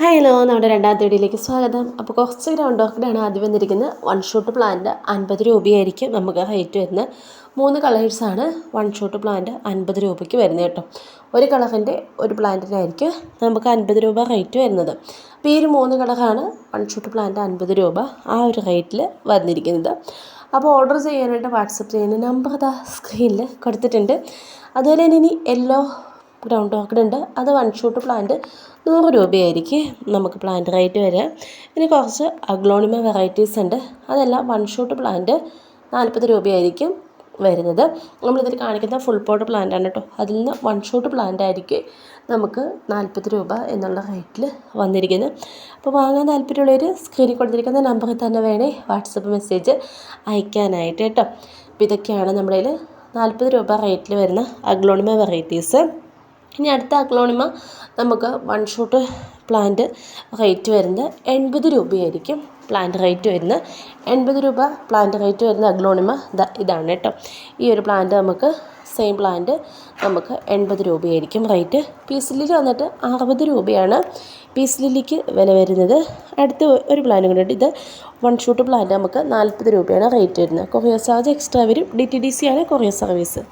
Hello നമ്മുടെ രണ്ടാമത്തെ വീഡിയോയിലേക്ക് സ്വാഗതം. അപ്പോൾ കുറച്ച് ഗ്രൗണ്ട് വർക്കിലാണ് ആദ്യം വന്നിരിക്കുന്നത്. വൺ ഷോട്ട് പ്ലാന്റ് അൻപത് രൂപയായിരിക്കും നമുക്ക് റേറ്റ് വരുന്നത്. മൂന്ന് കളേഴ്സാണ് വൺ ഷോട്ട് പ്ലാന്റ് അൻപത് രൂപയ്ക്ക് വരുന്നത് കേട്ടോ. ഒരു കളറിന്റെ ഒരു പ്ലാന്റിനായിരിക്കും നമുക്ക് അൻപത് രൂപ റേറ്റ് വരുന്നത്. അപ്പോൾ ഈ ഒരു മൂന്ന് കളറാണ് വൺ ഷോട്ട് പ്ലാന്റ് അൻപത് രൂപ ആ ഒരു റേറ്റിൽ വന്നിരിക്കുന്നത്. അപ്പോൾ ഓർഡർ ചെയ്യാനായിട്ട് വാട്സപ്പ് ചെയ്യുന്ന നമ്പർ അതാ സ്ക്രീനിൽ കൊടുത്തിട്ടുണ്ട്. അതുപോലെ തന്നെ ഇനി യെല്ലോ ഗ്രൗണ്ട് ഓർക്കിഡ് ഉണ്ട് അത് വൺ ഷൂട്ട് പ്ലാന്റ് നൂറ് രൂപയായിരിക്കും നമുക്ക് പ്ലാന്റ് റേറ്റ് വരിക. ഇനി കുറച്ച് അഗ്ലോണിമ വെറൈറ്റീസ് ഉണ്ട്. അതെല്ലാം വൺ ഷൂട്ട് പ്ലാന്റ് നാൽപ്പത് രൂപയായിരിക്കും വരുന്നത്. നമ്മളിതിൽ കാണിക്കുന്ന ഫുൾ പോട്ട് പ്ലാന്റ് ആണ് കേട്ടോ അതിൽ നിന്ന് വൺ ഷൂട്ട് പ്ലാന്റ് ആയിരിക്കും നമുക്ക് നാൽപ്പത് രൂപ എന്നുള്ള റേറ്റിൽ വന്നിരിക്കുന്നത്. അപ്പോൾ വാങ്ങാൻ താല്പര്യമുള്ളവർ സ്ക്രീനിൽ കൊടുത്തിരിക്കുന്ന നമ്പറിൽ തന്നെ വേണേ വാട്സപ്പ് മെസ്സേജ് അയക്കാനായിട്ട് കേട്ടോ അപ്പോൾ ഇതൊക്കെയാണ് നമ്മുടെ നാൽപ്പത് രൂപ റേറ്റിൽ വരുന്ന അഗ്ലോണിമ വെറൈറ്റീസ് ഇനി അടുത്ത അഗ്ലോണിമ നമുക്ക് വൺ ഷോട്ട് പ്ലാന്റ് റേറ്റ് വരുന്നത് എൺപത് രൂപയായിരിക്കും. പ്ലാന്റ് റേറ്റ് വരുന്നത് എൺപത് രൂപ. പ്ലാന്റ് റേറ്റ് വരുന്ന അഗ്ലോണിമ ഇതാണ് കേട്ടോ. ഈ ഒരു പ്ലാന്റ് നമുക്ക് സെയിം പ്ലാന്റ് നമുക്ക് എൺപത് രൂപയായിരിക്കും റേറ്റ് പീസ് ലില്ലി വന്നിട്ട് അറുപത് രൂപയാണ്. പീസ് ലില്ലിക്ക് വില വരുന്നത് അടുത്ത ഒരു പ്ലാന്റ് കൂടെ ഇത് വൺ ഷൂട്ട് പ്ലാന്റ് നമുക്ക് നാൽപ്പത് രൂപയാണ് റേറ്റ് വരുന്നത്. കൊറിയർ ചാർജ് എക്സ്ട്രാ വരും. ഡി ടി ഡി സി ആണ് കൊറിയർ സർവീസ്